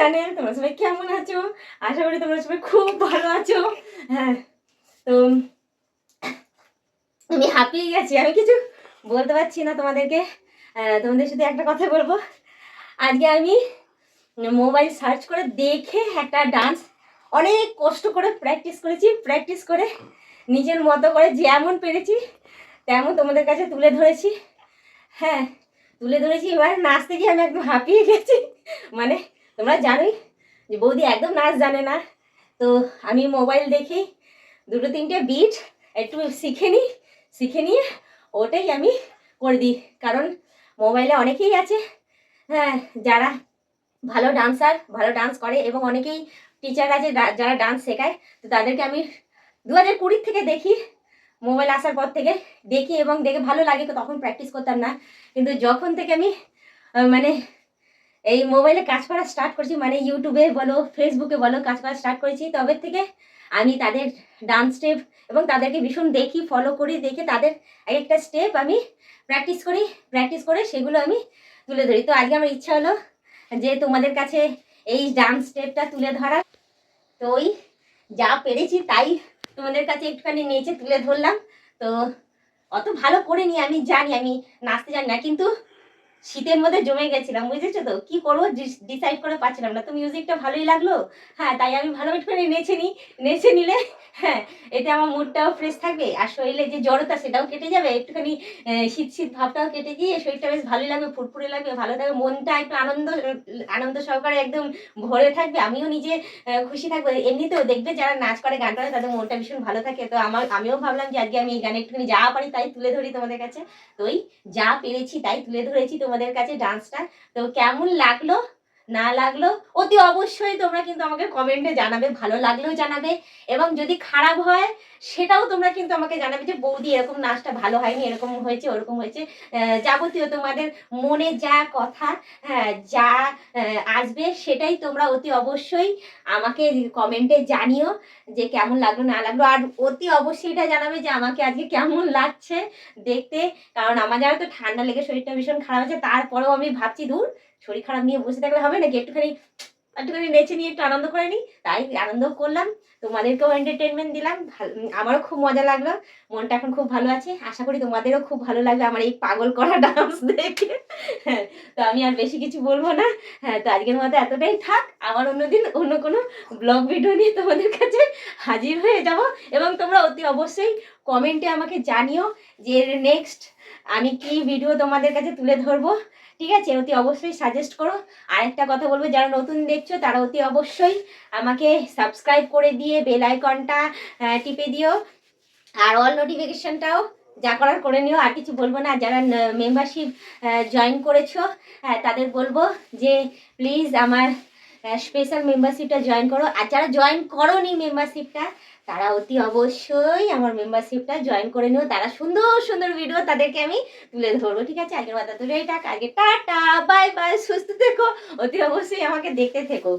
Channel তোমরা সবাই কেমন আছো? আশা করি তোমরা সবাই খুব ভালো আছো। হ্যাঁ তো আমি হাঁপিয়ে গেছি, আমি কিছু বলতে পারছি না তোমাদেরকে। তোমাদের সাথে একটা কথা বলব। আজকে আমি মোবাইল সার্চ করে দেখে একটা ডান্স অনেক কষ্ট করে প্র্যাকটিস করেছি, প্র্যাকটিস করে নিজের মতো করে যেমন পেরেছি, তেমন তোমাদের কাছে তুলে ধরেছি। হ্যাঁ তুলে ধরেছি, এবার নাচতে গিয়ে আমি একদম হাঁপিয়ে গেছি। মানে তোমরা জানোই যে বৌদি একদম নাচ জানে না। তো আমি মোবাইল দেখি দুটো তিনটে বিট একটু শিখে নিই, শিখে নিয়ে ওটাই আমি করে দিই। কারণ মোবাইলে অনেকেই আছে হ্যাঁ যারা ভালো ডান্সার, ভালো ডান্স করে এবং অনেকেই টিচার আছে যারা ডান্স শেখায়। তো তাদেরকে আমি দু হাজার কুড়ির থেকে দেখি, মোবাইল আসার পর থেকে দেখি এবং দেখে ভালো লাগে, তো তখন প্র্যাকটিস করতাম না। কিন্তু যখন থেকে আমি মানে এই মোবাইলে কাজ করা স্টার্ট করছি মানে ইউটিউবে বলো ফেসবুকে বলো, কাজ করা স্টার্ট করেছি। তবে থেকে আমি তাদের ডান্স স্টেপ এবং তাদেরকে ভীষণ দেখি ফলো করি, দেখে তাদের এক একটা স্টেপ আমি প্র্যাকটিস করি প্র্যাকটিস করে সেগুলো আমি তুলে ধরি। তো আজকে আমার ইচ্ছা হলো যে তোমাদের কাছে এই ডান্স স্টেপটা তুলে ধরা। তো ওই যা পেরেছি তাই তোমাদের কাছে একটুখানি নেচে তুলে ধরলাম। তো অত ভালো করে করিনি আমি জানি, আমি নাচতে জানি না, কিন্তু শীতের মধ্যে জমে গেছিলাম, বুঝেছ তো? কি করব? ডিসাইড করে পাচ্ছিলাম না। তো মিউজিকটা ভালোই লাগল। হ্যাঁ তাই আমি ভালো করে নেচে নিই নেচে নিলে হ্যাঁ এতে আমার মুডটাও ফ্রেশ থাকবে আর শরীরে যে জড়তা সেটাও কেটে যাবে। একটুখানি শীত শীত ভাবটাও কেটে গিয়ে শরীরটা বেশ ভালোই লাগবে, ফুরফুরে লাগবে, ভালো থাকবে, মনটা একটু আনন্দ আনন্দ সহকারে একদম ভরে থাকবে। আমিও নিজে খুশি থাকব। এমনিতেও দেখবে যারা নাচ করে, গান করে তাদের মনটা ভীষণ ভালো থাকে। তো আমার, আমিও ভাবলাম যে আজকে আমি এই গানে একটুখানি যা পারি তাই তুলে ধরি তোমাদের কাছে। তো ওই যা পেরেছি তাই তুলে ধরেছি তোমাদের কাছে ডান্সটা তো কেমন লাগল? না লাগল, অতি অবশ্যই তোমরা কিন্তু আমাকে কমেন্টে জানাবে, ভালো লাগলেও জানাবে এবং যদি খারাপ হয়, সেটাও তোমরা কিন্তু আমাকে জানাবে যে, বৌদি, এরকম নাচটা ভালো হয়নি, এরকম হয়েছে, ওরকম হয়েছে। যাবতীয় তোমাদের মনে যা কথা হ্যাঁ যা আসবে, সেটাই তোমরা অতি অবশ্যই আমাকে কমেন্টে জানিও যে, কেমন লাগল, না লাগল। আর অতি অবশ্যই এটা জানাবে যে, আমাকে আজকে কেমন লাগছে দেখতে। কারণ আমার যারা তো ঠান্ডা লেগে শরীরটা ভীষণ খারাপ আছে, তারপরেও আমি ভাবছি দূর শরীর খারাপ নিয়ে বসে থাকলে হবে নাকি একটুখানি একটুখানি নেচে নিয়ে একটু আনন্দ করে নিই? তাই আনন্দ করলাম, তোমাদেরকেও এন্টারটেনমেন্ট দিলাম আমারও খুব মজা লাগল, মনটা এখন খুব ভালো আছে, আশা করি তোমাদেরও খুব ভালো লাগবে আমার এই পাগল করা ডান্স দেখে। হ্যাঁ তো আমি আর বেশি কিছু বলব না। হ্যাঁ তো আজকের মতো এতটাই থাক, আবার অন্যদিন অন্য কোনো ব্লগ ভিডিও নিয়ে তোমাদের কাছে হাজির হয়ে যাব, এবং তোমরা অতি অবশ্যই কমেন্টে আমাকে জানিও যে নেক্সট আমি কি ভিডিও তোমাদের কাছে তুলে ধরবো? ঠিক আছে অতি অবশ্যই সাজেস্ট করো। আর একটা কথা বলব যারা নতুন দেখছ তারা অতি অবশ্যই আমাকে সাবস্ক্রাইব করে দিয়ে বেল আইকনটা টিপে দিও। আর অল নোটিফিকেশনটাও যা করার করে নিও। আর কিছু বলব না যারা মেম্বারশিপ জয়েন করেছ হ্যাঁ, তাদের বলব যে প্লিজ আমার স্পেশাল মেম্বারশিপটা জয়েন করো। আর যারা জয়েন করো নি মেম্বারশিপটা তারা অতি অবশ্যই আমার মেম্বারশিপটা জয়েন করে নিও। তারা সুন্দর সুন্দর ভিডিও তাদেরকে আমি তুলে ধরবো, ঠিক আছে? আগের মাথা তুলে এটা আগে টাটা বাই বাই সুস্থ থেকো। অতি অবশ্যই আমাকে দেখতে থেকো।